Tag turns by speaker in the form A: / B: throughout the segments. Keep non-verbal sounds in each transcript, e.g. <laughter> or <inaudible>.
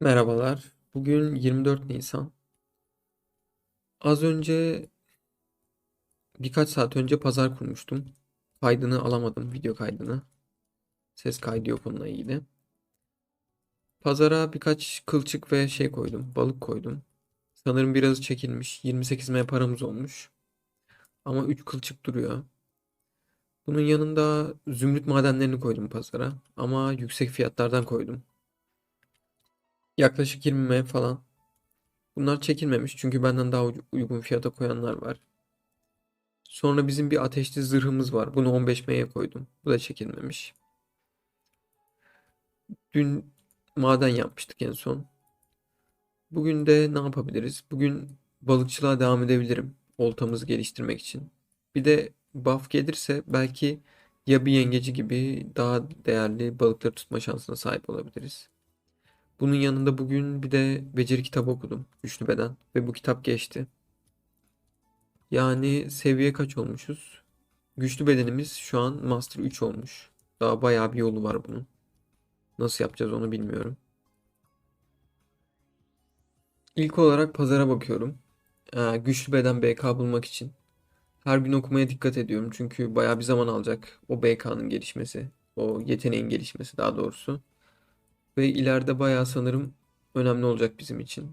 A: Merhabalar. Bugün 24 Nisan. Az önce birkaç saat önce pazar kurmuştum. Kaydını alamadım, video kaydını. Ses kaydı yok onunla ilgili. Pazara birkaç kılçık ve şey koydum, balık koydum. Sanırım birazı çekilmiş. 28 M paramız olmuş. Ama 3 kılçık duruyor. Bunun yanında zümrüt madenlerini koydum pazara. Ama yüksek fiyatlardan koydum. Yaklaşık 20 M falan. Bunlar çekilmemiş çünkü benden daha uy- uygun fiyata koyanlar var. Sonra bizim bir ateşli zırhımız var. Bunu 15 M'ye koydum. Bu da çekilmemiş. Dün maden yapmıştık en son. Bugün de ne yapabiliriz? Bugün balıkçılığa devam edebilirim. Oltamızı geliştirmek için. Bir de buff gelirse belki ya bir yengeci gibi daha değerli balıkları tutma şansına sahip olabiliriz. Bunun yanında bugün bir de beceri kitabı okudum. Güçlü beden. Ve bu kitap geçti. Yani seviye kaç olmuşuz? Güçlü bedenimiz şu an Master 3 olmuş. Daha bayağı bir yolu var bunun. Nasıl yapacağız onu bilmiyorum. İlk olarak pazara bakıyorum. Ee, güçlü beden BK bulmak için. Her gün okumaya dikkat ediyorum. Çünkü bayağı bir zaman alacak o BK'nın gelişmesi. O yeteneğin gelişmesi daha doğrusu. Ve ileride bayağı sanırım önemli olacak bizim için.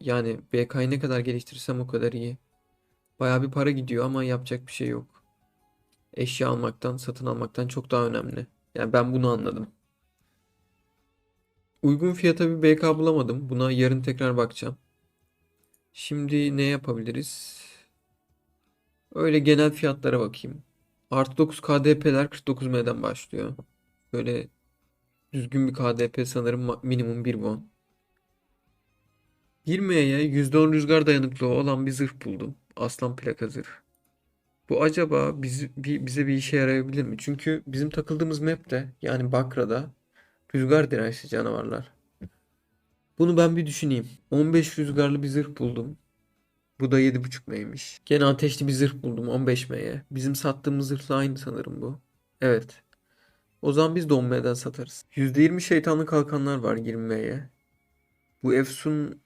A: Yani BK'yı ne kadar geliştirirsem o kadar iyi. Bayağı bir para gidiyor ama yapacak bir şey yok. Eşya almaktan, satın almaktan çok daha önemli. Yani ben bunu anladım. Uygun fiyata bir BK bulamadım. Buna yarın tekrar bakacağım. Şimdi ne yapabiliriz? Öyle genel fiyatlara bakayım. Artı 9 KDP'ler 49 M'den başlıyor. Böyle düzgün bir KDP sanırım minimum 1 won. 1 M'ye %10 rüzgar dayanıklılığı olan bir zırh buldum. Aslan plaka zırh. Bu acaba biz, bi- bize bir işe yarayabilir mi? Çünkü bizim takıldığımız map'te yani Bakra'da rüzgar dirençli canavarlar. Bunu ben bir düşüneyim. 15 rüzgarlı bir zırh buldum. Bu da 7.5 M'ymiş. Gene ateşli bir zırh buldum 15 M'ye. Bizim sattığımız zırhla aynı sanırım bu. Evet. O zaman biz de 10 M'den satarız. %20 şeytanlı kalkanlar var 20 M'ye. Bu Efsun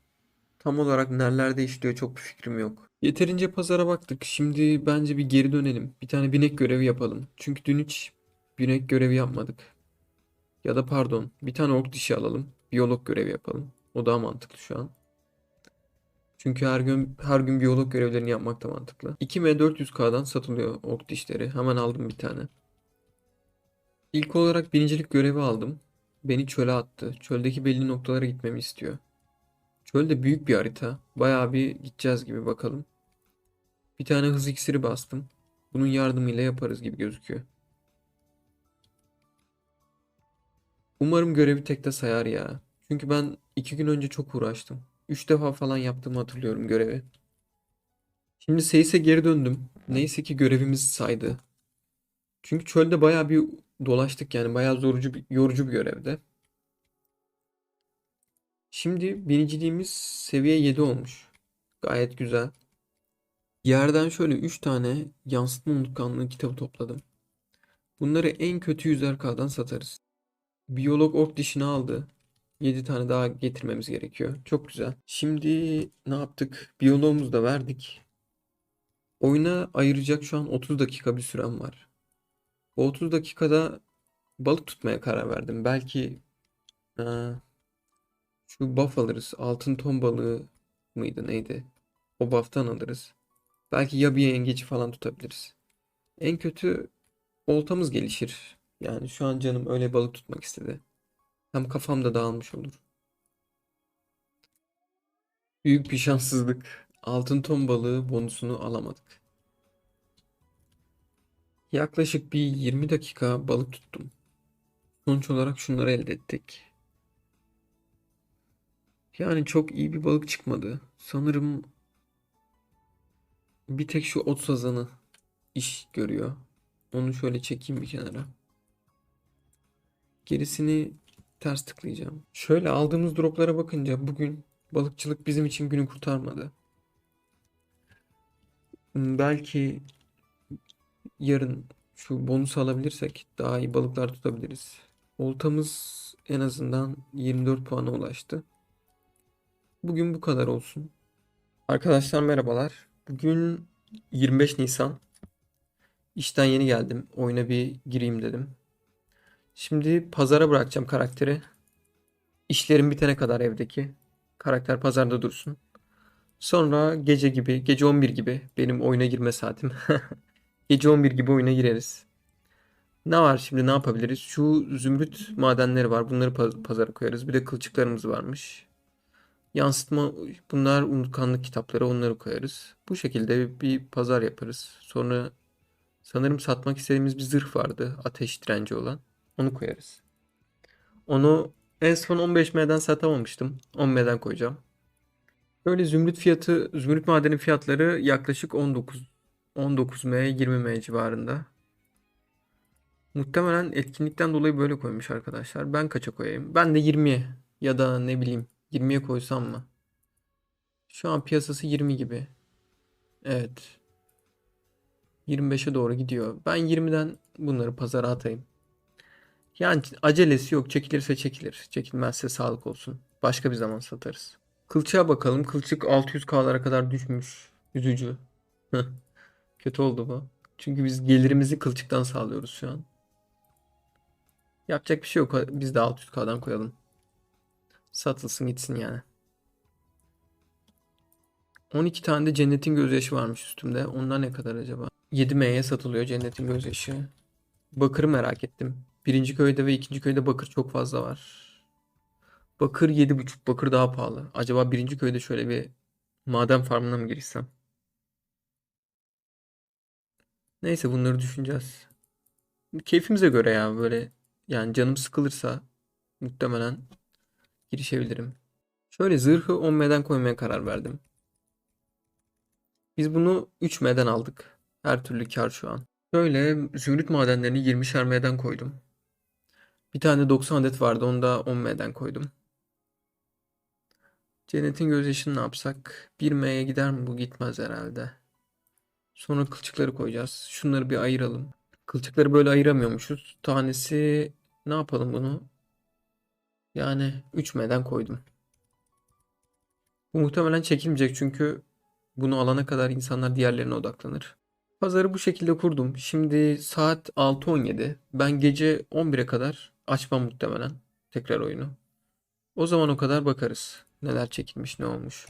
A: tam olarak nerelerde işliyor çok bir fikrim yok. Yeterince pazara baktık. Şimdi bence bir geri dönelim. Bir tane binek görevi yapalım. Çünkü dün hiç binek görevi yapmadık. Ya da pardon, bir tane ork dişi alalım. Biyolog görevi yapalım. O daha mantıklı şu an. Çünkü her gün her gün biyolog görevlerini yapmak da mantıklı. 2M 400K'dan satılıyor ork dişleri. Hemen aldım bir tane. İlk olarak binicilik görevi aldım. Beni çöle attı. Çöldeki belli noktalara gitmemi istiyor. Çölde büyük bir harita. Bayağı bir gideceğiz gibi bakalım. Bir tane hız iksiri bastım. Bunun yardımıyla yaparız gibi gözüküyor. Umarım görevi tekte sayar ya. Çünkü ben iki gün önce çok uğraştım. Üç defa falan yaptığımı hatırlıyorum görevi. Şimdi Seyis'e geri döndüm. Neyse ki görevimizi saydı. Çünkü çölde bayağı bir dolaştık yani bayağı zorucu bir, yorucu bir görevde. Şimdi biniciliğimiz seviye 7 olmuş. Gayet güzel. Yerden şöyle 3 tane yansıtma unutkanlığı kitabı topladım. Bunları en kötü 100'er satarız. Biyolog ork dişini aldı. 7 tane daha getirmemiz gerekiyor. Çok güzel. Şimdi ne yaptık? Biyoloğumuzu da verdik. Oyuna ayıracak şu an 30 dakika bir sürem var. Bu 30 dakikada balık tutmaya karar verdim. Belki eee, şu buff alırız. Altın ton balığı mıydı neydi? O buff'tan alırız. Belki ya bir yengeci falan tutabiliriz. En kötü oltamız gelişir. Yani şu an canım öyle balık tutmak istedi. Hem kafam da dağılmış olur. Büyük bir şanssızlık. Altın ton balığı bonusunu alamadık. Yaklaşık bir 20 dakika balık tuttum. Sonuç olarak şunları elde ettik. Yani çok iyi bir balık çıkmadı. Sanırım bir tek şu ot sazanı iş görüyor. Onu şöyle çekeyim bir kenara. Gerisini ters tıklayacağım. Şöyle aldığımız droplara bakınca bugün balıkçılık bizim için günü kurtarmadı. Belki yarın şu bonusu alabilirsek daha iyi balıklar tutabiliriz. Oltamız en azından 24 puana ulaştı. Bugün bu kadar olsun. Arkadaşlar merhabalar. Bugün 25 Nisan. İşten yeni geldim. Oyuna bir gireyim dedim. Şimdi pazara bırakacağım karakteri. İşlerim bitene kadar evdeki. Karakter pazarda dursun. Sonra gece gibi, gece 11 gibi benim oyuna girme saatim. <laughs> Gece 11 gibi oyuna gireriz. Ne var şimdi ne yapabiliriz? Şu zümrüt madenleri var. Bunları pa- pazara koyarız. Bir de kılçıklarımız varmış. Yansıtma bunlar unutkanlık kitapları onları koyarız. Bu şekilde bir pazar yaparız. Sonra sanırım satmak istediğimiz bir zırh vardı. Ateş direnci olan. Onu koyarız. Onu en son 15M'den satamamıştım. 10M'den koyacağım. Böyle zümrüt fiyatı, zümrüt madeni fiyatları yaklaşık 19 19M, 20M civarında. Muhtemelen etkinlikten dolayı böyle koymuş arkadaşlar. Ben kaça koyayım? Ben de 20'ye ya da ne bileyim 20'ye koysam mı? Şu an piyasası 20 gibi. Evet. 25'e doğru gidiyor. Ben 20'den bunları pazara atayım. Yani acelesi yok. Çekilirse çekilir. Çekilmezse sağlık olsun. Başka bir zaman satarız. Kılçığa bakalım. Kılçık 600K'lara kadar düşmüş. Üzücü. Kötü oldu bu. Çünkü biz gelirimizi kılçıktan sağlıyoruz şu an. Yapacak bir şey yok. Biz de 600K'dan koyalım. Satılsın gitsin yani. 12 tane de cennetin gözyaşı varmış üstümde. Onlar ne kadar acaba? 7M'ye satılıyor cennetin gözyaşı. Bakır'ı merak ettim. Birinci köyde ve ikinci köyde bakır çok fazla var. Bakır 7.5. Bakır daha pahalı. Acaba birinci köyde şöyle bir maden farmına mı girişsem? Neyse bunları düşüneceğiz. Keyfimize göre ya böyle yani canım sıkılırsa muhtemelen girişebilirim. Şöyle zırhı 10M'den koymaya karar verdim. Biz bunu 3M'den aldık. Her türlü kar şu an. Şöyle zümrüt madenlerini 20'şer M'den koydum. Bir tane 90 adet vardı onu da 10M'den koydum. Cennetin gözyaşını ne yapsak? 1M'ye gider mi bu? Gitmez herhalde. Sonra kılçıkları koyacağız. Şunları bir ayıralım. Kılçıkları böyle ayıramıyormuşuz. Tanesi ne yapalım bunu? Yani 3M'den koydum. Bu muhtemelen çekilmeyecek çünkü bunu alana kadar insanlar diğerlerine odaklanır. Pazarı bu şekilde kurdum. Şimdi saat 6.17. Ben gece 11'e kadar açmam muhtemelen tekrar oyunu. O zaman o kadar bakarız. Neler çekilmiş, ne olmuş.